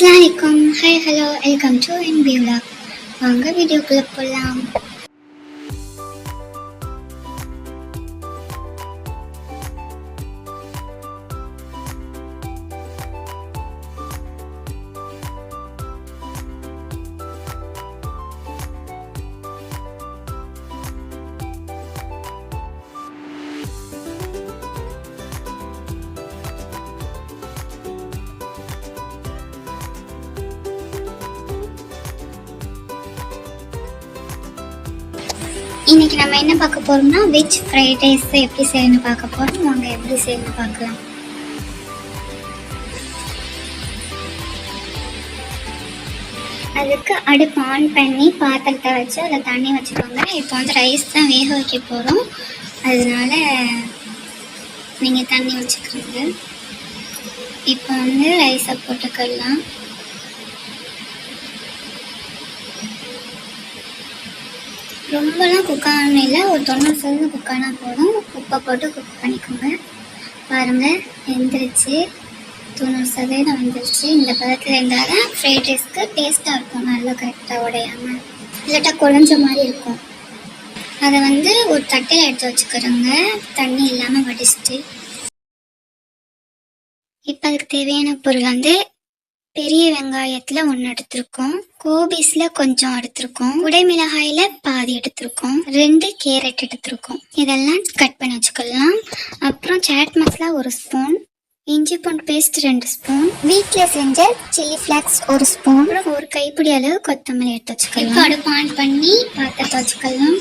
அஸ்லாம் வலைக்கம் hi hello welcome to என் வியூலாக் வாங்க வீடியோக்குள்ளே போகலாம் இன்னைக்கு நம்ம என்ன பார்க்க போறோம்னா வெஜ் ஃப்ரைட் ரைஸ் எப்படி செய்யணும்னு பார்க்க போறோம். வாங்க எப்படி செய்யணும்னு பார்க்கலாம். அதுக்கு அடுப்பு ஆன் பண்ணி பாத்திரத்தை வச்சு அதில் தண்ணி வச்சுக்கோங்க. இப்போ வந்து ரைஸ் தான் வேக வைக்க போகிறோம் அதனால நீங்கள் தண்ணி வச்சுக்கோங்க இப்போ வந்து ரைஸை போட்டுக்கலாம். ரொம்பலாம் குக் ஆகணும் இல்லை. ஒரு தொண்ணூறு சதவீதம் குக் ஆனால் போதும். உப்பை போட்டு குக் பண்ணிக்கோங்க. பாருங்கள் வெந்துருச்சு. தொண்ணூறு சதவீதம் வந்துருச்சு. இந்த பதத்தில் இருந்தால் தான் ஃப்ரைட் ரைஸ்க்கு டேஸ்ட்டாக இருக்கும். நல்லா கரெக்டாக உடையாமல் இல்லாட்டா குழஞ்ச மாதிரி இருக்கும். அதை வந்து ஒரு தட்டையில் எடுத்து வச்சுக்கிறோங்க. தண்ணி இல்லாமல் வடிச்சிட்டு. இப்போ அதுக்கு தேவையான பொருள் வந்து பெரிய வெங்காயத்துல ஒன்று எடுத்திருக்கோம். கோபிஸ்ல கொஞ்சம் எடுத்திருக்கோம். குடைமிளகாயில பாதி எடுத்திருக்கோம். ரெண்டு கேரட் எடுத்திருக்கோம். இதெல்லாம் கட் பண்ணி வச்சுக்கலாம். அப்புறம் சாட் மசாலா ஒரு ஸ்பூன். இஞ்சி பூண்டு பேஸ்ட் ரெண்டு ஸ்பூன். வீட்டில் செஞ்ச சில்லி ஃப்ளாக்ஸ் ஒரு ஸ்பூன். ஒரு கைப்பிடி அளவு கொத்தமல்லி எடுத்து வச்சுக்கலாம். அடுப்பு ஆன் பண்ணி பாத்திரத்தை வச்சுக்கலாம்.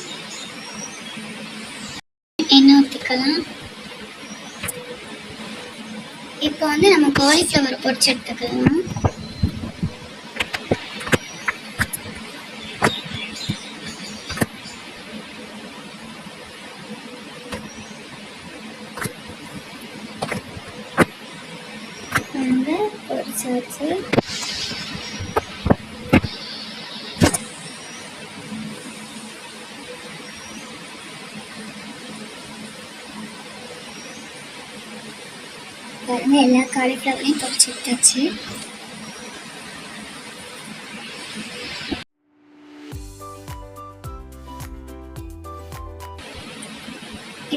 எண்ணெய் ஊற்றிக்கலாம் இப்போ வந்து நம்ம காலிஃப்ளவர் பொரிச்சு எடுத்துக்கலாம். வந்து பொரிச்சாச்சு பாருங்க எல்லா காலிஃப்ளவரையும் பொரிச்சு விட்டாச்சு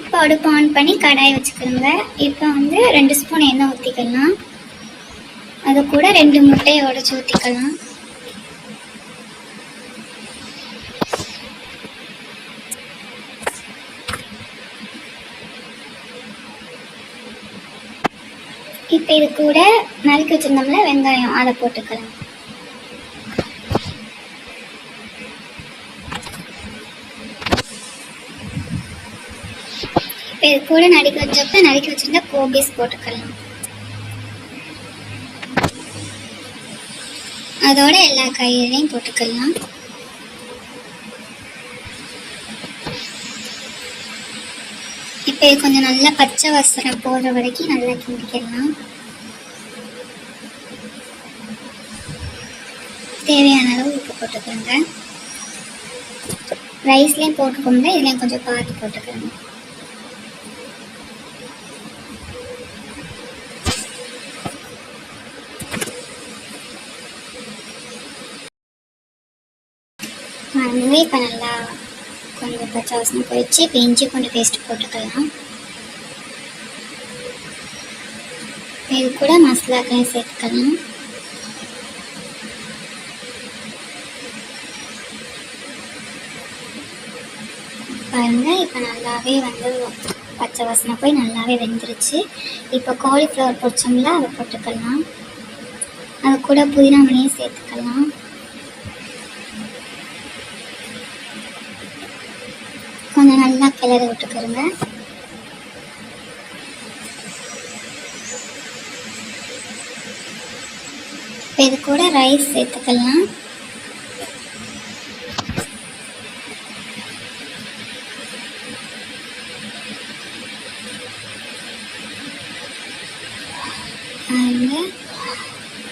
இப்போ அடுப்பு ஆன் பண்ணி கடாயை வச்சுக்கோங்க இப்போ வந்து ரெண்டு ஸ்பூன் எண்ணெய் ஊற்றிக்கலாம் அது கூட ரெண்டு முட்டையை உடச்சி ஊற்றிக்கலாம் இப்போ இது கூட நறுக்கி வச்சிருந்தோம்ல வெங்காயம் அதை போட்டுக்கலாம். இப்போ இது கூட நறுக்கி வச்சப்ப நறுக்கி வச்சிருந்த கோபிஸ் போட்டுக்கலாம். அதோட எல்லா காய்கறியும் போட்டுக்கலாம். கொஞ்சம் நல்லா பச்சை வசரம் போடுற வரைக்கும் நல்லா கிண்டிக்கலாம். தேவையான அளவு உப்பு போட்டுக்கோங்க. ரைஸ்லேயும் போட்டுக்கோங்க இதுலேயும் கொஞ்சம் பார்த்து போட்டுக்கோங்க. இப்போ நல்லா கொஞ்சம் பச்சை வாசனை போயிடுச்சு. இப்போ இஞ்சி பூண்டு பேஸ்ட் போட்டுக்கலாம். இது கூட மசாலாக்களையும் சேர்த்துக்கலாம். பாருங்க இப்போ நல்லாவே வந்து பச்சை வாசனை போய் நல்லாவே வெந்துருச்சு. இப்போ காலிஃப்ளவர் பொரிச்சோம்ல அதை போட்டுக்கலாம். அது கூட புதினா மணியும் சேர்த்துக்கலாம். கொஞ்சம் நல்லா கிளறி விட்டுக்கிறோங்க இப்போ இது கூட ரைஸ் சேர்த்துக்கலாம்.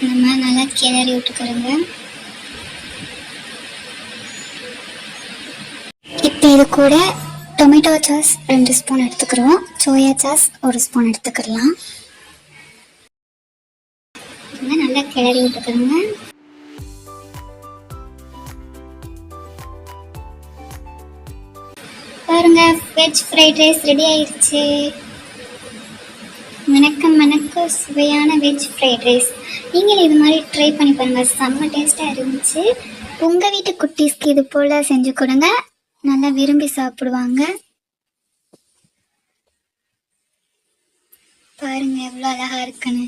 நம்ம நல்லா கிளறி விட்டுக்கிறோங்க இப்போ இது கூட டொமேட்டோ சாஸ் ரெண்டு ஸ்பூன் எடுத்துக்கிறோம். சோயா சாஸ் ஒரு ஸ்பூன் எடுத்துக்கலாம். நல்லா கிளறி விட்டுக்கிறோங்க பாருங்க வெஜ் ஃப்ரைட் ரைஸ் ரெடி ஆயிடுச்சு வணக்கம் வணக்கம். சுவையான வெஜ் ஃப்ரைட் ரைஸ் நீங்களும் இது மாதிரி ட்ரை பண்ணி பாருங்க. செம்ம டேஸ்ட்டாக இருந்துச்சு. உங்கள் வீட்டு குட்டீஸ்க்கு இது போல் செஞ்சு கொடுங்க. நல்லா விரும்பி சாப்பிடுவாங்க. பாருங்க எவ்வளோ அழகா இருக்குன்னு.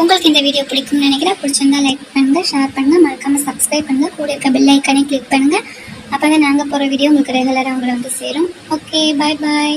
உங்களுக்கு இந்த வீடியோ பிடிக்கும்னு நினைக்கிறேன். பிடிச்சிருந்தா லைக் பண்ணுங்க ஷேர் பண்ணுங்க. மறக்காம சப்ஸ்கிரைப் பண்ணுங்க. கூட இருக்க பெல் ஐக்கனை கிளிக் பண்ணுங்க. அப்பதான் நாங்கள் போகிற வீடியோ உங்களுக்கு ரெகுலராக உங்களை வந்து சேரும். ஓகே பாய் பாய்